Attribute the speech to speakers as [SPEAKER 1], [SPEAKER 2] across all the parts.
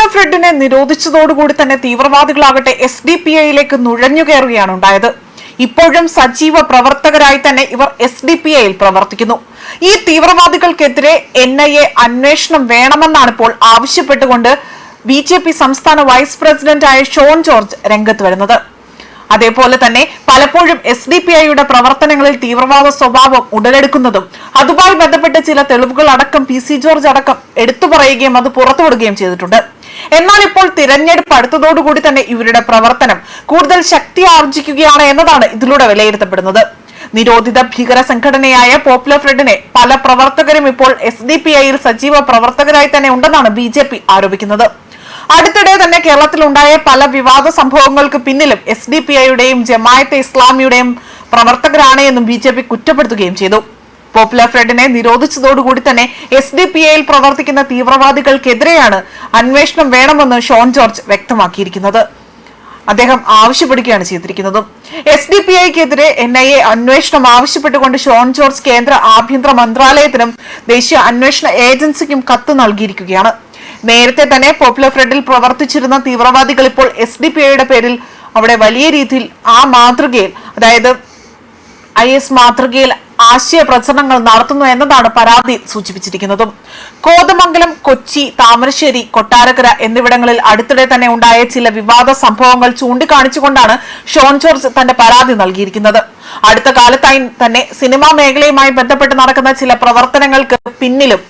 [SPEAKER 1] Popular ഫ്രെഡിനെ നിരോധിച്ചതോടുകൂടി തന്നെ തീവ്രവാദികളാകട്ടെ എസ് ഡി പി ഐയിലേക്ക് നുഴഞ്ഞു കയറുകയാണ് ഉണ്ടായത്. ഇപ്പോഴും സജീവ പ്രവർത്തകരായി തന്നെ ഇവർ എസ് ഡി പി ഐയിൽ പ്രവർത്തിക്കുന്നു. ഈ തീവ്രവാദികൾക്കെതിരെ എൻ ഐ എ അന്വേഷണം വേണമെന്നാണ് ഇപ്പോൾ ആവശ്യപ്പെട്ടുകൊണ്ട് ബി ജെ പി സംസ്ഥാന വൈസ് പ്രസിഡന്റായ ഷോൺ ജോർജ് രംഗത്ത് വരുന്നത്. അതേപോലെ തന്നെ പലപ്പോഴും എസ് ഡി പി ഐയുടെ പ്രവർത്തനങ്ങളിൽ തീവ്രവാദ സ്വഭാവം ഉടലെടുക്കുന്നതും അതുമായി ബന്ധപ്പെട്ട ചില തെളിവുകൾ അടക്കം പി സി ജോർജ് അടക്കം എടുത്തു പറയുകയും അത് പുറത്തുവിടുകയും ചെയ്തിട്ടുണ്ട്. എന്നാൽ ഇപ്പോൾ തിരഞ്ഞെടുപ്പ് അടുത്തതോടുകൂടി തന്നെ ഇവരുടെ പ്രവർത്തനം കൂടുതൽ ശക്തി ആർജിക്കുകയാണ് എന്നതാണ് ഇതിലൂടെ വിലയിരുത്തപ്പെടുന്നത്. നിരോധിത ഭീകര സംഘടനയായ പോപ്പുലർ ഫ്രണ്ടിനെ പല പ്രവർത്തകരും ഇപ്പോൾ എസ് ഡി പി ഐയിൽ സജീവ പ്രവർത്തകരായി തന്നെ ഉണ്ടെന്നാണ് ബി ജെ പി ആരോപിക്കുന്നത്. അടുത്തിടെ തന്നെ കേരളത്തിലുണ്ടായ പല വിവാദ സംഭവങ്ങൾക്ക് പിന്നിലും എസ് ഡി പി ഐയുടെയും ജമായത്തെ ഇസ്ലാമിയുടെയും പ്രവർത്തകരാണ് എന്നും ബി ജെ പി കുറ്റപ്പെടുത്തുകയും ചെയ്തു. പോപ്പുലർ ഫ്രണ്ടിനെ നിരോധിച്ചതോടുകൂടി തന്നെ എസ് ഡി പി എയിൽ പ്രവർത്തിക്കുന്ന തീവ്രവാദികൾക്കെതിരെയാണ് അന്വേഷണം വേണമെന്ന് ഷോൺ ജോർജ് വ്യക്തമാക്കിയിരിക്കുന്നത്. അദ്ദേഹം ആവശ്യപ്പെടുകയാണ് ചെയ്തിരിക്കുന്നത്. എസ് ഡി പി ഐക്കെതിരെ എൻ ഐ എ അന്വേഷണം ആവശ്യപ്പെട്ടുകൊണ്ട് ഷോൺ ജോർജ് കേന്ദ്ര ആഭ്യന്തര മന്ത്രാലയത്തിനും ദേശീയ അന്വേഷണ ഏജൻസിക്കും കത്ത് നൽകിയിരിക്കുകയാണ്. നേരത്തെ തന്നെ പോപ്പുലർ ഫ്രണ്ടിൽ പ്രവർത്തിച്ചിരുന്ന തീവ്രവാദികൾ ഇപ്പോൾ എസ് ഡി പി ഐയുടെ പേരിൽ അവിടെ വലിയ രീതിയിൽ ആ മാതൃകയിൽ അതായത് ഐ എസ് മാതൃകയിൽ ആശയ പ്രചരണങ്ങൾ നടത്തുന്നു എന്നതാണ് പരാതി സൂചിപ്പിച്ചിരിക്കുന്നത്. കോതമംഗലം കൊച്ചി താമരശ്ശേരി കൊട്ടാരക്കര എന്നിവിടങ്ങളിൽ അടുത്തിടെ തന്നെ ഉണ്ടായ ചില വിവാദ സംഭവങ്ങൾ ചൂണ്ടിക്കാണിച്ചുകൊണ്ടാണ് ഷോൺ ജോർജ് തന്റെ പരാതി നൽകിയിരിക്കുന്നത്. അടുത്ത കാലത്തായി തന്നെ സിനിമാ മേഖലയുമായി ബന്ധപ്പെട്ട് നടക്കുന്ന ചില പ്രവർത്തനങ്ങൾക്ക് പിന്നിലും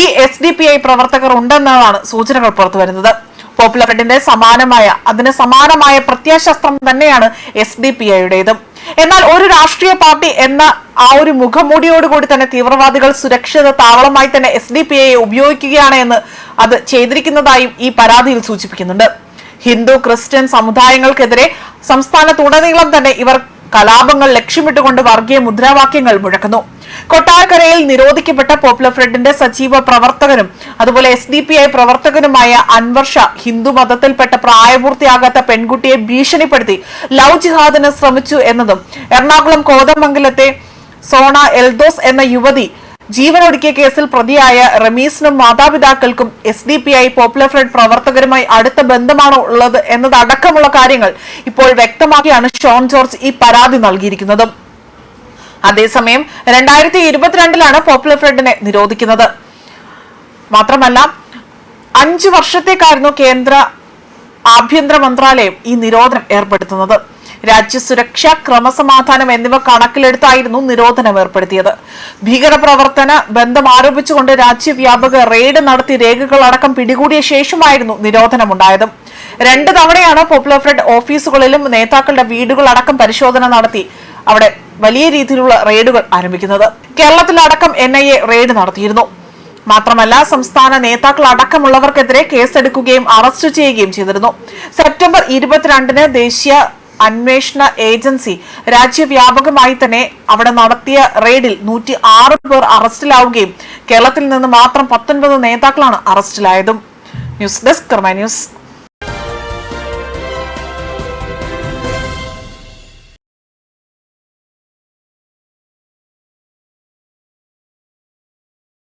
[SPEAKER 1] ഈ എസ് ഡി പി ഐ പ്രവർത്തകർ ഉണ്ടെന്നതാണ് സൂചനകൾ പുറത്തുവരുന്നത്. പോപ്പുലർ ഫ്രണ്ടിന്റെ സമാനമായ അതിന് സമാനമായ പ്രത്യാശാസ്ത്രം തന്നെയാണ് എസ് ഡി പി ഐയുടേതും എന്നാൽ ഒരു രാഷ്ട്രീയ പാർട്ടി എന്ന ആ ഒരു മുഖമൂടിയോടുകൂടി തന്നെ തീവ്രവാദികൾ സുരക്ഷിത താവളമായി തന്നെ എസ് ഡി പി ഐയെ ഉപയോഗിക്കുകയാണ് എന്ന് അത് ചെയ്തിരിക്കുന്നതായും ഈ പരാതിയിൽ സൂചിപ്പിക്കുന്നുണ്ട്. ഹിന്ദു ക്രിസ്ത്യൻ സമുദായങ്ങൾക്കെതിരെ സംസ്ഥാനത്തുടനീളം തന്നെ ഇവർ കലാപങ്ങൾ ലക്ഷ്യമിട്ടുകൊണ്ട് വർഗീയ മുദ്രാവാക്യങ്ങൾ മുഴക്കുന്നു. കൊട്ടാരക്കരയിൽ നിരോധിക്കപ്പെട്ട പോപ്പുലർ ഫ്രണ്ടിന്റെ സജീവ പ്രവർത്തകനും അതുപോലെ എസ് ഡി പി ഐ പ്രവർത്തകനുമായ അൻവർഷ ഹിന്ദു മതത്തിൽപ്പെട്ട പ്രായപൂർത്തിയാകാത്ത പെൺകുട്ടിയെ ഭീഷണിപ്പെടുത്തി ലവ് ജിഹാദിന് ശ്രമിച്ചു എന്നതും എറണാകുളം കോതമംഗലത്തെ സോണ എൽദോസ് എന്ന യുവതി ജീവനൊടുക്കിയ കേസിൽ പ്രതിയായ റമീസിനും മാതാപിതാക്കൾക്കും S D P I popular front പ്രവർത്തകരുമായി അടുത്ത ബന്ധമാണോ ഉള്ളത് എന്നതടക്കമുള്ള കാര്യങ്ങൾ ഇപ്പോൾ വ്യക്തമാക്കിയാണ് ഷോൺ ജോർജ് ഈ പരാതി നൽകിയിരിക്കുന്നതും. അതേസമയം രണ്ടായിരത്തി ഇരുപത്തിരണ്ടിലാണ് പോപ്പുലർ ഫ്രണ്ടിനെ നിരോധിക്കുന്നത്. മാത്രമല്ല അഞ്ചു വർഷത്തേക്കായിരുന്നു കേന്ദ്ര ആഭ്യന്തര മന്ത്രാലയം ഈ നിരോധനം ഏർപ്പെടുത്തുന്നത്. രാജ്യസുരക്ഷ ക്രമസമാധാനം എന്നിവ കണക്കിലെടുത്തായിരുന്നു നിരോധനം ഏർപ്പെടുത്തിയത്. ഭീകരപ്രവർത്തന ബന്ധം ആരോപിച്ചുകൊണ്ട് രാജ്യവ്യാപക റെയ്ഡ് നടത്തി രേഖകളടക്കം പിടികൂടിയ ശേഷമായിരുന്നു നിരോധനമുണ്ടായത്. രണ്ട് തവണയാണ് പോപ്പുലർ ഫ്രണ്ട് ഓഫീസുകളിലും നേതാക്കളുടെ വീടുകളടക്കം പരിശോധന നടത്തി അവിടെ വലിയ രീതിയിലുള്ള റെയ്ഡുകൾ ആരംഭിക്കുന്നത്. കേരളത്തിലടക്കം എൻ ഐ എ റെയ്ഡ് നടത്തിയിരുന്നു. മാത്രമല്ല സംസ്ഥാന നേതാക്കൾ അടക്കമുള്ളവർക്കെതിരെ കേസെടുക്കുകയും അറസ്റ്റ് ചെയ്യുകയും ചെയ്തിരുന്നു. സെപ്റ്റംബർ ഇരുപത്തിരണ്ടിന് ദേശീയ അന്വേഷണ ഏജൻസി രാജ്യവ്യാപകമായി തന്നെ അവിടെ നടത്തിയ റെയ്ഡിൽ നൂറ്റി ആറ് പേർ അറസ്റ്റിലാവുകയും കേരളത്തിൽ നിന്ന് മാത്രം പത്തൊൻപത് നേതാക്കളാണ് അറസ്റ്റിലായതും. News desk Karma news.